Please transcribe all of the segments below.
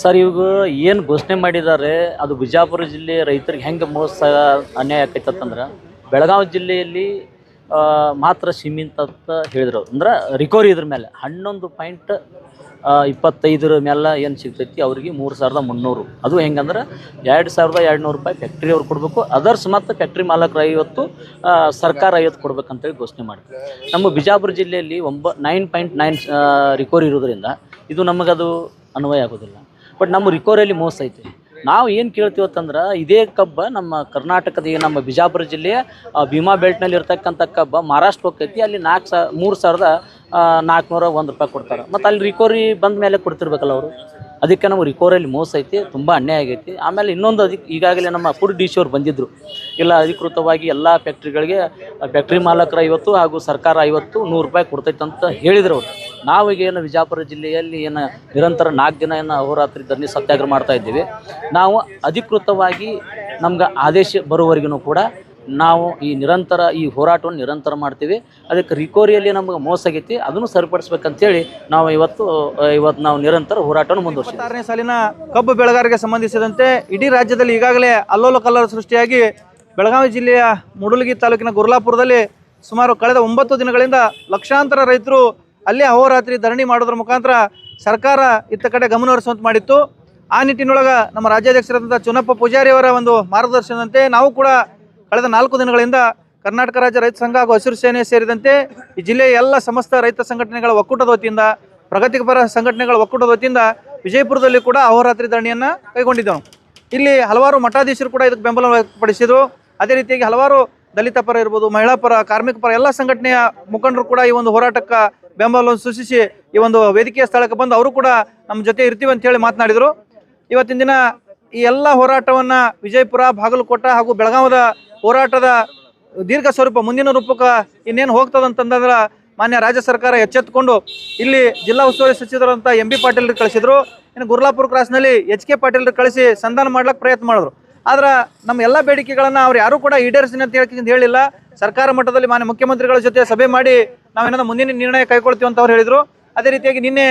Sir ಇವಾಗ ಏನು ಘೋಷಣೆ ಮಾಡಿದ್ದಾರೆ ಅದು ಬಿಜಾಪುರ ಜಿಲ್ಲೆ ರೈತರಿಗೆ ಹೆಂಗೆ ಮೋಸ, ಅನ್ಯಾಯ ಆಕೈತಂದ್ರೆ ಬೆಳಗಾವಿ ಜಿಲ್ಲೆಯಲ್ಲಿ ಮಾತ್ರ ಸೀಮಿತ ಅಂತ ಹೇಳಿದ್ರು. ಅಂದ್ರೆ ರಿಕವರಿ ಇದ್ರ ಮೇಲೆ ಹನ್ನೊಂದು ಪಾಯಿಂಟ್ ಇಪ್ಪತ್ತೈದರ ಮೇಲೆ ಏನು ಸಿಗ್ತೈತಿ? ಅವ್ರಿಗೆ ಮೂರು ಸಾವಿರದ ಮುನ್ನೂರು. ಅದು ಹೆಂಗಂದ್ರೆ ಎರಡು ಸಾವಿರದ ಎರಡು ನೂರು ರೂಪಾಯಿ ಫ್ಯಾಕ್ಟ್ರಿ ಅವ್ರು ಕೊಡಬೇಕು. ಅದರ್ಸ್ ಮತ್ತು ಫ್ಯಾಕ್ಟ್ರಿ ಮಾಲಕರು ಐವತ್ತು ಸರ್ಕಾರ ಐವತ್ತು ಕೊಡ್ಬೇಕಂತೇಳಿ ಘೋಷಣೆ ಮಾಡಿದ್ರು. ನಮ್ಮ ಬಿಜಾಪುರ ಜಿಲ್ಲೆಯಲ್ಲಿ ಒಂಬ ನೈನ್ ಪಾಯಿಂಟ್ ನೈನ್ ರಿಕವರಿ ಇರೋದ್ರಿಂದ ಇದು ನಮಗದು ಅನ್ವಯ ಆಗೋದಿಲ್ಲ. ಬಟ್ ನಮ್ಮ ರಿಕವರಿಯಲ್ಲಿ ಮೋಸ ಐತೆ. ನಾವು ಏನು ಕೇಳ್ತೀವತ್ತಂದ್ರೆ ಇದೇ ಕಬ್ಬ ನಮ್ಮ ಕರ್ನಾಟಕದ ನಮ್ಮ ಬಿಜಾಪುರ ಜಿಲ್ಲೆಯ ಭೀಮಾ ಬೆಲ್ಟ್ನಲ್ಲಿ ಇರ್ತಕ್ಕಂಥ ಕಬ್ಬ ಮಹಾರಾಷ್ಟ್ರ ಹೋಗ್ತೈತಿ. ಅಲ್ಲಿ ನಾಲ್ಕು ಸಾ, ಮೂರು ಸಾವಿರದ ನಾಲ್ಕುನೂರ ಒಂದು ರೂಪಾಯಿ ಕೊಡ್ತಾರೆ. ಮತ್ತು ಅಲ್ಲಿ ರಿಕವರಿ ಬಂದ ಮೇಲೆ ಕೊಡ್ತಿರ್ಬೇಕಲ್ಲ ಅವರು. ಅದಕ್ಕೆ ನಮಗೆ ರಿಕವರಿಯಲ್ಲಿ ಮೋಸ ಐತಿ, ತುಂಬ ಅನ್ಯಾಯ ಆಗೈತಿ. ಆಮೇಲೆ ಇನ್ನೊಂದು ಅದಕ್ಕೆ ಈಗಾಗಲೇ ನಮ್ಮ ಫುಡ್ ಡಿ ಸಿ ಅವ್ರು ಬಂದಿದ್ದರು ಇಲ್ಲ ಅಧಿಕೃತವಾಗಿ ಎಲ್ಲ ಫ್ಯಾಕ್ಟ್ರಿಗಳಿಗೆ ಫ್ಯಾಕ್ಟ್ರಿ ಮಾಲಕರ ಐವತ್ತು ಹಾಗೂ ಸರ್ಕಾರ ಐವತ್ತು ನೂರು ರೂಪಾಯಿ ಕೊಡ್ತೈತೆ ಅಂತ ಹೇಳಿದ್ರು ಅವರು. ನಾವೀಗ ಏನು ವಿಜಯಪುರ ಜಿಲ್ಲೆಯಲ್ಲಿ ಏನು ನಿರಂತರ ನಾಲ್ಕು ದಿನ ಏನು ಅಹೋರಾತ್ರಿ ಧರಣಿ ಸತ್ಯಾಗ್ರಹ ಮಾಡ್ತಾ ಇದ್ದೀವಿ. ನಾವು ಅಧಿಕೃತವಾಗಿ ನಮ್ಗೆ ಆದೇಶ ಬರುವವರೆಗೂ ಕೂಡ ನಾವು ಈ ನಿರಂತರ ಈ ಹೋರಾಟವನ್ನು ನಿರಂತರ ಮಾಡ್ತೀವಿ. ಅದಕ್ಕೆ ರಿಕೋರಿಯಲ್ಲಿ ನಮಗೆ ಮೋಸ ಆಗೈತಿ. ಅದನ್ನು ಸರಿಪಡಿಸ್ಬೇಕಂತೇಳಿ ನಾವು ಇವತ್ತು ಇವತ್ತು ನಾವು ನಿರಂತರ ಹೋರಾಟವನ್ನು ಮುಂದುವರಿಸ್ತೀವಿ ಆರನೇ ಸಾಲಿನ ಕಬ್ಬು ಬೆಳೆಗಾರರಿಗೆ ಸಂಬಂಧಿಸಿದಂತೆ ಇಡೀ ರಾಜ್ಯದಲ್ಲಿ ಈಗಾಗಲೇ ಅಲ್ಲೋಲ ಕಲ್ಲರ ಸೃಷ್ಟಿಯಾಗಿ ಬೆಳಗಾವಿ ಜಿಲ್ಲೆಯ ಮುಡುಲಗಿ ತಾಲೂಕಿನ ಗುರ್ಲಾಪುರದಲ್ಲಿ ಸುಮಾರು ಕಳೆದ ಒಂಬತ್ತು ದಿನಗಳಿಂದ ಲಕ್ಷಾಂತರ ರೈತರು ಅಲ್ಲೇ ಅಹೋರಾತ್ರಿ ಧರಣಿ ಮಾಡೋದ್ರ ಮುಖಾಂತರ ಸರ್ಕಾರ ಇತ್ತ ಕಡೆ ಗಮನ ಮಾಡಿತ್ತು. ಆ ನಿಟ್ಟಿನೊಳಗೆ ನಮ್ಮ ರಾಜ್ಯಾಧ್ಯಕ್ಷರಾದಂಥ ಚುನಪ್ಪ ಪೂಜಾರಿ ಅವರ ಒಂದು ಮಾರ್ಗದರ್ಶನದಂತೆ ನಾವು ಕೂಡ ಕಳೆದ ನಾಲ್ಕು ದಿನಗಳಿಂದ ಕರ್ನಾಟಕ ರಾಜ್ಯ ರೈತ ಸಂಘ ಹಾಗೂ ಹಸಿರು ಸೇನೆ ಸೇರಿದಂತೆ ಈ ಜಿಲ್ಲೆಯ ಎಲ್ಲ ಸಮಸ್ತ ರೈತ ಸಂಘಟನೆಗಳ ಒಕ್ಕೂಟದ ವತಿಯಿಂದ, ಪ್ರಗತಿಪರ ಸಂಘಟನೆಗಳ ಒಕ್ಕೂಟದ ವತಿಯಿಂದ ವಿಜಯಪುರದಲ್ಲಿ ಕೂಡ ಅಹೋರಾತ್ರಿ ಧರಣಿಯನ್ನು ಕೈಗೊಂಡಿದ್ದೆವು. ಇಲ್ಲಿ ಹಲವಾರು ಮಠಾಧೀಶರು ಕೂಡ ಇದಕ್ಕೆ ಬೆಂಬಲ ವ್ಯಕ್ತಪಡಿಸಿದರು. ಅದೇ ರೀತಿಯಾಗಿ ಹಲವಾರು ದಲಿತ ಪರ ಇರ್ಬೋದು, ಮಹಿಳಾ ಪರ, ಕಾರ್ಮಿಕ ಪರ, ಎಲ್ಲ ಸಂಘಟನೆಯ ಮುಖಂಡರು ಕೂಡ ಈ ಒಂದು ಹೋರಾಟಕ್ಕೆ ಬೆಂಬಲವನ್ನು ಸೂಚಿಸಿ ಈ ಒಂದು ವೇದಿಕೆಯ ಸ್ಥಳಕ್ಕೆ ಬಂದು ಅವರು ಕೂಡ ನಮ್ಮ ಜೊತೆ ಇರ್ತೀವಿ ಅಂತ ಹೇಳಿ ಮಾತನಾಡಿದರು. ಇವತ್ತಿನ ದಿನ ಈ ಎಲ್ಲ ಹೋರಾಟವನ್ನು ವಿಜಯಪುರ, ಬಾಗಲಕೋಟ ಹಾಗೂ ಬೆಳಗಾವದ ಹೋರಾಟದ ದೀರ್ಘ ಸ್ವರೂಪ, ಮುಂದಿನ ರೂಪಕ್ಕೆ ಇನ್ನೇನು ಹೋಗ್ತದಂತಂದ್ರೆ ಮಾನ್ಯ ರಾಜ್ಯ ಸರ್ಕಾರ ಎಚ್ಚೆತ್ತುಕೊಂಡು ಇಲ್ಲಿ ಜಿಲ್ಲಾ ಉಸ್ತುವಾರಿ ಸಚಿವರಂತ ಎಂ ಬಿ ಪಾಟೀಲ್ ಕಳಿಸಿದರು. ಇನ್ನು ಗುರ್ಲಾಪುರ ಕ್ರಾಸ್ನಲ್ಲಿ ಎಚ್ ಕೆ ಪಾಟೀಲ್ ಕಳಿಸಿ ಸಂಧಾನ ಮಾಡ್ಲಿಕ್ಕೆ ಪ್ರಯತ್ನ ಮಾಡಿದ್ರು. ಆದ್ರೆ ನಮ್ಮ ಎಲ್ಲ ಬೇಡಿಕೆಗಳನ್ನು ಅವ್ರು ಯಾರು ಕೂಡ ಈಡೇರಿಸಿನ ಅಂತ ಹೇಳ್ಕೊಂಡು ಹೇಳಿಲ್ಲ. ಸರ್ಕಾರ ಮಟ್ಟದಲ್ಲಿ ಮಾನ್ಯ ಮುಖ್ಯಮಂತ್ರಿಗಳ ಜೊತೆ ಸಭೆ ಮಾಡಿ ನಾವೇನಾದ್ರೂ ಮುಂದಿನ ನಿರ್ಣಯ ಕೈಗೊಳ್ತೀವಿ ಅಂತ ಅವ್ರು ಹೇಳಿದರು. ಅದೇ ರೀತಿಯಾಗಿ ನಿನ್ನೆ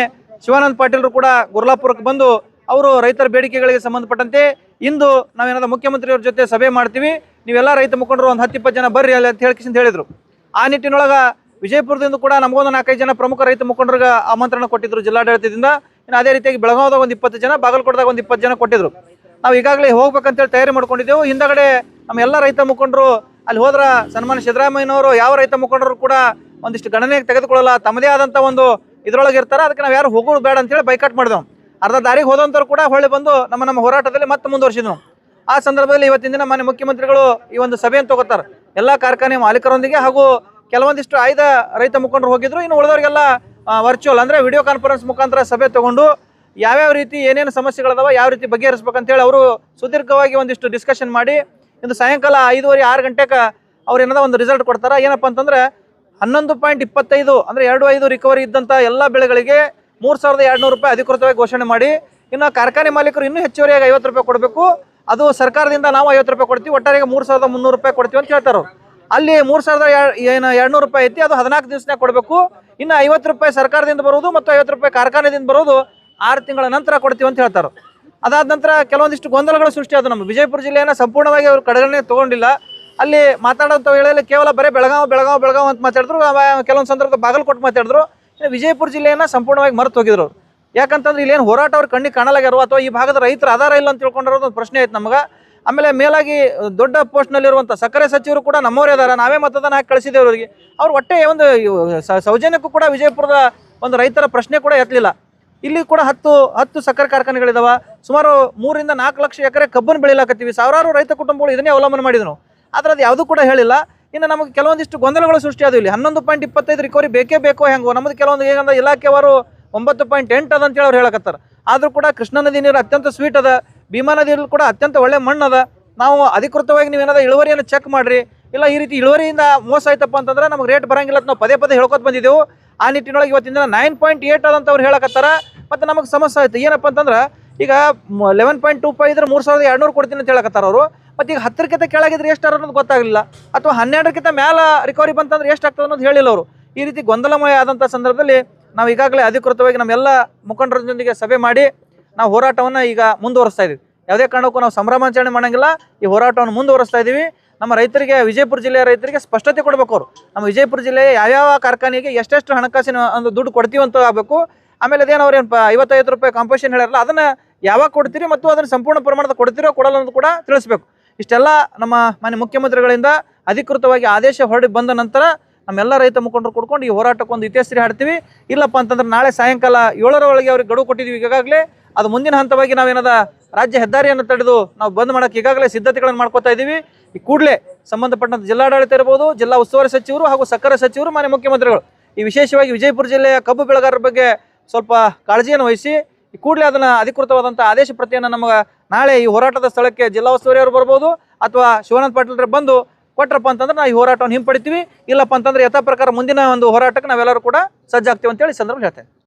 ಶಿವಾನಂದ ಪಾಟೀಲರು ಕೂಡ ಗುರ್ಲಾಪುರಕ್ಕೆ ಬಂದು ಅವರು ರೈತರ ಬೇಡಿಕೆಗಳಿಗೆ ಸಂಬಂಧಪಟ್ಟಂತೆ ಇಂದು ನಾವೇನಾದ್ರೂ ಮುಖ್ಯಮಂತ್ರಿಯವ್ರ ಜೊತೆ ಸಭೆ ಮಾಡ್ತೀವಿ. ನೀವೆಲ್ಲ ರೈತ ಮುಖಂಡರು ಒಂದು ಹತ್ತು ಇಪ್ಪತ್ತು ಜನ ಬರ್ರಿ ಅಲ್ಲಿ ಅಂತ ಹೇಳ್ಕಿಸಿಂದ ಹೇಳಿದರು. ಆ ನಿಟ್ಟಿನೊಳಗ ವಿಜಯಪುರದಿಂದ ಕೂಡ ನಮಗೊಂದು ನಾಲ್ಕೈದು ಜನ ಪ್ರಮುಖ ರೈತ ಮುಖಂಡರಿಗೆ ಆಮಂತ್ರಣ ಕೊಟ್ಟಿದ್ರು ಜಿಲ್ಲಾಡಳಿತದಿಂದ. ಇನ್ನು ಅದೇ ರೀತಿಯಾಗಿ ಬೆಳಗಾವದಾಗ ಒಂದು ಇಪ್ಪತ್ತು ಜನ, ಬಾಗಲಕೋಟದಾಗ ಒಂದು ಇಪ್ಪತ್ತು ಜನ ಕೊಟ್ಟಿದ್ರು. ನಾವು ಈಗಾಗಲೇ ಹೋಗ್ಬೇಕಂತೇಳಿ ತಯಾರಿ ಮಾಡ್ಕೊಂಡಿದ್ದೆವು. ಹಿಂದಗಡೆ ನಮ್ಮ ಎಲ್ಲ ರೈತ ಮುಖಂಡರು ಅಲ್ಲಿ ಹೋದ್ರ ಸನ್ಮಾನ್ಯ ಸಿದ್ದರಾಮಯ್ಯನವರು, ಯಾವ ರೈತ ಮುಖಂಡರು ಕೂಡ ಒಂದಿಷ್ಟು ಗಣನೆಗೆ ತೆಗೆದುಕೊಳ್ಳಲ್ಲ. ತಮ್ಮದೇ ಆದಂಥ ಒಂದು ಇದರೊಳಗೆ ಇರ್ತಾರೆ. ಅದಕ್ಕೆ ನಾವು ಯಾರು ಹೋಗೋದು ಬೇಡ ಅಂತೇಳಿ ಬೈಕಾಟ್ ಮಾಡಿದೆವು. ಅರ್ಧ ದಾರಿಗೆ ಹೋದಂಥವ್ರು ಕೂಡ ಹೊಳ್ಳಿ ಬಂದು ನಮ್ಮ ನಮ್ಮ ಹೋರಾಟದಲ್ಲಿ ಮತ್ತೆ ಮುಂದುವರಿಸಿದ್ವು ಆ ಸಂದರ್ಭದಲ್ಲಿ ಇವತ್ತಿನ ದಿನ ಮಾನ್ಯ ಮುಖ್ಯಮಂತ್ರಿಗಳು ಈ ಒಂದು ಸಭೆಯನ್ನು ತಗೋತಾರೆ. ಎಲ್ಲ ಕಾರ್ಖಾನೆ ಮಾಲೀಕರೊಂದಿಗೆ ಹಾಗೂ ಕೆಲವೊಂದಿಷ್ಟು ಆಯ್ದ ರೈತ ಮುಖಂಡರು ಹೋಗಿದ್ರು. ಇನ್ನು ಉಳಿದವರಿಗೆಲ್ಲ ವರ್ಚುವಲ್ ಅಂದರೆ ವಿಡಿಯೋ ಕಾನ್ಫರೆನ್ಸ್ ಮುಖಾಂತರ ಸಭೆ ತಗೊಂಡು ಯಾವ್ಯಾವ ರೀತಿ ಏನೇನು ಸಮಸ್ಯೆಗಳದಾವ ಯಾವ ರೀತಿ ಬಗೆಹರಿಸ್ಬೇಕಂತೇಳಿ ಅವರು ಸುದೀರ್ಘವಾಗಿ ಒಂದಿಷ್ಟು ಡಿಸ್ಕಷನ್ ಮಾಡಿ, ಇಂದು ಸಾಯಂಕಾಲ ಐದುವರೆ ಆರು ಗಂಟೆಗೆ ಅವ್ರು ಏನದ ಒಂದು ರಿಸಲ್ಟ್ ಕೊಡ್ತಾರೆ? ಏನಪ್ಪ ಅಂತಂದ್ರೆ ಹನ್ನೊಂದು ಪಾಯಿಂಟ್ ಇಪ್ಪತ್ತೈದು ಅಂದರೆ ಎರಡು ಐದು ರಿಕವರಿ ಇದ್ದಂಥ ಎಲ್ಲ ಬೆಳೆಗಳಿಗೆ ಮೂರು ಸಾವಿರದ ಎರಡುನೂರು ರೂಪಾಯಿ ಅಧಿಕೃತವಾಗಿ ಘೋಷಣೆ ಮಾಡಿ, ಇನ್ನು ಕಾರ್ಖಾನೆ ಮಾಲೀಕರು ಇನ್ನೂ ಹೆಚ್ಚುವರಿಯಾಗಿ ಐವತ್ತು ರೂಪಾಯಿ ಕೊಡಬೇಕು. ಅದು ಸರ್ಕಾರದಿಂದ ನಾವು ಐವತ್ತು ರೂಪಾಯಿ ಕೊಡ್ತೀವಿ, ಒಟ್ಟಾರೆಗೆ ಮೂರು ಸಾವಿರದ ಮುನ್ನೂರು ರೂಪಾಯಿ ಕೊಡ್ತೀವಿ ಅಂತ ಹೇಳ್ತಾರೆ ಅಲ್ಲಿ ಮೂರು ಸಾವಿರದ ಏನು ಎರಡುನೂರು ರೂಪಾಯಿ ಐತಿ, ಅದು ಹದಿನಾಲ್ಕು ದಿವಸನಾಗ ಕೊಡಬೇಕು. ಇನ್ನು ಐವತ್ತು ರೂಪಾಯಿ ಸರ್ಕಾರದಿಂದ ಬರೋದು ಮತ್ತು ಐವತ್ತು ರೂಪಾಯಿ ಕಾರ್ಖಾನೆದಿಂದ ಬರೋದು ಆರು ತಿಂಗಳ ನಂತರ ಕೊಡ್ತೀವಿ ಅಂತ ಹೇಳ್ತಾರೆ. ಅದಾದ ನಂತರ ಕೆಲವೊಂದಿಷ್ಟು ಗೊಂದಲಗಳು ಸೃಷ್ಟಿಯಾದ ನಮ್ಮ ವಿಜಯಪುರ ಜಿಲ್ಲೆಯನ್ನು ಸಂಪೂರ್ಣವಾಗಿ ಅವರು ಕಡೆಗಣನೆ ತಗೊಂಡಿಲ್ಲ. ಅಲ್ಲಿ ಮಾತಾಡೋಂಥ ವೇಳೆಯಲ್ಲಿ ಕೇವಲ ಬರೀ ಬೆಳಗಾವಿ ಬೆಳಗಾವಿ ಬೆಳಗಾವಿ ಅಂತ ಮಾತಾಡಿದ್ರು. ಕೆಲವೊಂದು ಸಂದರ್ಭದಲ್ಲಿ ಕೊಟ್ಟು ಮಾತಾಡಿದ್ರು. ವಿಜಯಪುರ ಜಿಲ್ಲೆಯನ್ನು ಸಂಪೂರ್ಣವಾಗಿ ಮರೆತು ಹೋಗಿದ್ರು. ಯಾಕಂತಂದ್ರೆ ಇಲ್ಲೇನು ಹೋರಾಟ ಅವ್ರ ಕಣ್ಣಿಗೆ ಕಾಣಲಾಗ್ಯಾರೋ ಅಥವಾ ಈ ಭಾಗದ ರೈತರ ಆಧಾರ ಇಲ್ಲ ಅಂತ ತಿಳ್ಕೊಂಡಿರೋದು ಒಂದು ಪ್ರಶ್ನೆ ಆಯ್ತು ನಮಗೆ. ಆಮೇಲೆ ಮೇಲಾಗಿ ದೊಡ್ಡ ಪೋಸ್ಟ್ನಲ್ಲಿರುವಂಥ ಸಕ್ಕರೆ ಸಚಿವರು ಕೂಡ ನಮ್ಮವರೇ ಅದಾರ ನಾವೇ ಮತದಾನ ಹಾಕಿ ಕಳಿಸಿದ್ದೇವೆ ಅವರಿಗೆ. ಅವ್ರು ಒಟ್ಟೆ ಒಂದು ಸೌಜನ್ಯಕ್ಕೂ ಕೂಡ ವಿಜಯಪುರದ ಒಂದು ರೈತರ ಪ್ರಶ್ನೆ ಕೂಡ ಎತ್ತಲಿಲ್ಲ. ಇಲ್ಲಿ ಕೂಡ ಹತ್ತು ಹತ್ತು ಸಕ್ಕರೆ ಕಾರ್ಖಾನೆಗಳಿದಾವೆ. ಸುಮಾರು ಮೂರಿಂದ ನಾಲ್ಕು ಲಕ್ಷ ಎಕರೆ ಕಬ್ಬನ್ನು ಬೆಳಿಲಾಕತ್ತೀವಿ ಸಾವಿರಾರು ರೈತ ಕುಟುಂಬಗಳು ಇದನ್ನೇ ಅವಲಂಬನೆ ಮಾಡಿದ್ರು. ಆದ್ರೆ ಅದು ಯಾವುದೂ ಕೂಡ ಹೇಳಿಲ್ಲ. ಇನ್ನು ನಮಗೆ ಕೆಲವೊಂದಿಷ್ಟು ಗೊಂದಲಗಳು ಸೃಷ್ಟಿಯಾದವು ಇಲ್ಲಿ. ಹನ್ನೊಂದು ಪಾಯಿಂಟ್ ಇಪ್ಪತ್ತೈದು ರಿಕವರಿ ಬೇಕೇ ಬೇಕೋ ಹೆಂಗೋ. ನಮ್ಮದು ಕೆಲವೊಂದು ಏನಂದ್ರೆ ಇಲಾಖೆಯವರು ಒಂಬತ್ತು ಪಾಯಿಂಟ್ ಎಂಟು ಅದ ಅಂತೇಳಿ ಅವ್ರು ಹೇಳಕತ್ತಾರೆ. ಆದರೂ ಕೂಡ ಕೃಷ್ಣ ನದಿ ನೀರು ಅತ್ಯಂತ ಸ್ವೀಟ್ ಅದ. ಭೀಮಾ ನದಿಯಲ್ಲಿ ಕೂಡ ಅತ್ಯಂತ ಒಳ್ಳೆ ಮಣ್ಣು ಅದ. ನಾವು ಅಧಿಕೃತವಾಗಿ ನೀವು ನೀವೇನಾದ ಇಳುವರಿಯನ್ನು ಚೆಕ್ ಮಾಡಿರಿ. ಇಲ್ಲ ಈ ರೀತಿ ಇಳುವರಿಯಿಂದ ಮೋಸ ಆಯ್ತಪ್ಪ ಅಂತಂದ್ರೆ ನಮ್ಗೆ ರೇಟ್ ಬರಂಗಿಲ್ಲ ಅಂತ ನಾವು ಪದೇ ಪದೇ ಹೇಳ್ಕೊತ ಬಂದಿದ್ದೆವು. ಆ ನಿಟ್ಟಿನೊಳಗೆ ಇವತ್ತಿನ ನೈನ್ ಪಾಯಿಂಟ್ ಏಟ್ ಅದಂತ ಅವ್ರು ಹೇಳಕತ್ತಾರ. ಮತ್ತು ನಮಗೆ ಸಮಸ್ಯೆ ಆಯ್ತು. ಏನಪ್ಪ ಅಂತಂದ್ರೆ, ಈಗ ಲೆವೆನ್ ಪಾಯಿಂಟ್ ಟೂ ಫೈವ್ ಇದ್ರೆ ಮೂರು ಸಾವಿರದ ಎರಡುನೂರು ಕೊಡ್ತೀನಿ ಅಂತ ಹೇಳಕತ್ತಾರ ಅವರು. ಮತ್ತು ಈಗ ಹತ್ತರಕ್ಕಿಂತ ಕೆಳಗಿದ್ರೆ ಎಷ್ಟು ಅನ್ನೋದು ಗೊತ್ತಾಗಲಿಲ್ಲ. ಅಥವಾ ಹನ್ನೆರಡಕ್ಕಿಂತ ಮೇಲೆ ರಿಕವರಿ ಬಂತಂದ್ರೆ ಎಷ್ಟು ಆಗ್ತದೆ ಅನ್ನೋದು ಹೇಳಿಲ್ಲ ಅವರು. ಈ ರೀತಿ ಗೊಂದಲಮಯ ಆದಂಥ ಸಂದರ್ಭದಲ್ಲಿ ನಾವು ಈಗಾಗಲೇ ಅಧಿಕೃತವಾಗಿ ನಮ್ಮೆಲ್ಲ ಮುಖಂಡರೊಂದಿಗೆ ಸಭೆ ಮಾಡಿ ನಾವು ಹೋರಾಟವನ್ನು ಈಗ ಮುಂದುವರಿಸ್ತಾ ಇದ್ದೀವಿ ಯಾವುದೇ ಕಾರಣಕ್ಕೂ ನಾವು ಸಂಭ್ರಮಾಚರಣೆ ಮಾಡಂಗಿಲ್ಲ. ಈ ಹೋರಾಟವನ್ನು ಮುಂದುವರಿಸ್ತಾ ಇದ್ದೀವಿ ನಮ್ಮ ರೈತರಿಗೆ, ವಿಜಯಪುರ ಜಿಲ್ಲೆಯ ರೈತರಿಗೆ ಸ್ಪಷ್ಟತೆ ಕೊಡಬೇಕು ಅವರು. ನಮ್ಮ ವಿಜಯಪುರ ಜಿಲ್ಲೆಯ ಯಾವ್ಯಾವ ಕಾರ್ಖಾನೆಗೆ ಎಷ್ಟೆಷ್ಟು ಹಣಕಾಸಿನ ಒಂದು ದುಡ್ಡು ಕೊಡ್ತೀವಿ ಅಂತ ಆಗಬೇಕು ಆಮೇಲೆ ಅದೇನು ಅವ್ರು ಏನು ಐವತ್ತೈದು ರೂಪಾಯಿ ಕಾಂಪೋಷನ್ ಹೇಳಿರಲ್ಲ ಅದನ್ನು ಯಾವಾಗ ಕೊಡ್ತೀರಿ ಮತ್ತು ಅದನ್ನು ಸಂಪೂರ್ಣ ಪ್ರಮಾಣದ ಕೊಡ್ತೀರೋ ಕೊಡಲ್ಲ ಅಂತ ಕೂಡ ತಿಳಿಸ್ಬೇಕು. ಇಷ್ಟೆಲ್ಲ ನಮ್ಮ ಮಾನ್ಯ ಮುಖ್ಯಮಂತ್ರಿಗಳಿಂದ ಅಧಿಕೃತವಾಗಿ ಆದೇಶ ಹೊರಡಿ ಬಂದ ನಂತರ ನಮ್ಮೆಲ್ಲ ರೈತ ಮುಖಂಡರು ಕೊಡ್ಕೊಂಡು ಈ ಹೋರಾಟಕ್ಕೆ ಒಂದು ಇತಿಹಾಸರಿ ಹಾಡ್ತೀವಿ. ಇಲ್ಲಪ್ಪ ಅಂತಂದ್ರೆ ನಾಳೆ ಸಾಯಂಕಾಲ ಏಳರ ಒಳಗೆ ಅವ್ರಿಗೆ ಗಡುವು ಕೊಟ್ಟಿದ್ದೀವಿ ಈಗಾಗಲೇ. ಅದು ಮುಂದಿನ ಹಂತವಾಗಿ ನಾವೇನದ ರಾಜ್ಯ ಹೆದ್ದಾರಿಯನ್ನು ತಡೆದು ನಾವು ಬಂದ್ ಮಾಡೋಕೆ ಈಗಾಗಲೇ ಸಿದ್ಧತೆಗಳನ್ನು ಮಾಡ್ಕೋತಾ ಇದ್ದೀವಿ ಈ ಕೂಡಲೇ ಸಂಬಂಧಪಟ್ಟಂತ ಜಿಲ್ಲಾಡಳಿತ ಇರ್ಬೋದು, ಜಿಲ್ಲಾ ಉಸ್ತುವಾರಿ ಸಚಿವರು ಹಾಗೂ ಸಕ್ಕರೆ ಸಚಿವರು, ಮಾನ್ಯ ಮುಖ್ಯಮಂತ್ರಿಗಳು. ಈ ವಿಶೇಷವಾಗಿ ವಿಜಯಪುರ ಜಿಲ್ಲೆಯ ಕಬ್ಬು ಬೆಳೆಗಾರರ ಬಗ್ಗೆ ಸ್ವಲ್ಪ ಕಾಳಜಿಯನ್ನು ವಹಿಸಿ, ಈ ಕೂಡಲೇ ಅದನ್ನು ಅಧಿಕೃತವಾದಂಥ ಆದೇಶ ಪ್ರತಿಯನ್ನು ನಮಗೆ ನಾಳೆ ಈ ಹೋರಾಟದ ಸ್ಥಳಕ್ಕೆ ಜಿಲ್ಲಾ ಉಸ್ತುವಾರಿ ಅವರು ಬರ್ಬೋದು, ಅಥವಾ ಶಿವಾನಂದ ಪಾಟೀಲ್ರೆ ಬಂದು ಕೊಟ್ರಪ್ಪ ಅಂತಂದ್ರೆ ನಾವು ಈ ಹೋರಾಟವನ್ನು ಹಿಂಪಡಿತೀವಿ, ಇಲ್ಲಪ್ಪ ಅಂತಂದ್ರೆ ಯಥಾ ಪ್ರಕಾರ ಮುಂದಿನ ಒಂದು ಹೋರಾಟಕ್ಕೆ ನಾವೆಲ್ಲರೂ ಕೂಡ ಸಜ್ಜಾಗ್ತೀವಿ ಅಂತೇಳಿ ಸಂದರ್ಭ ಹೇಳ್ತೇನೆ.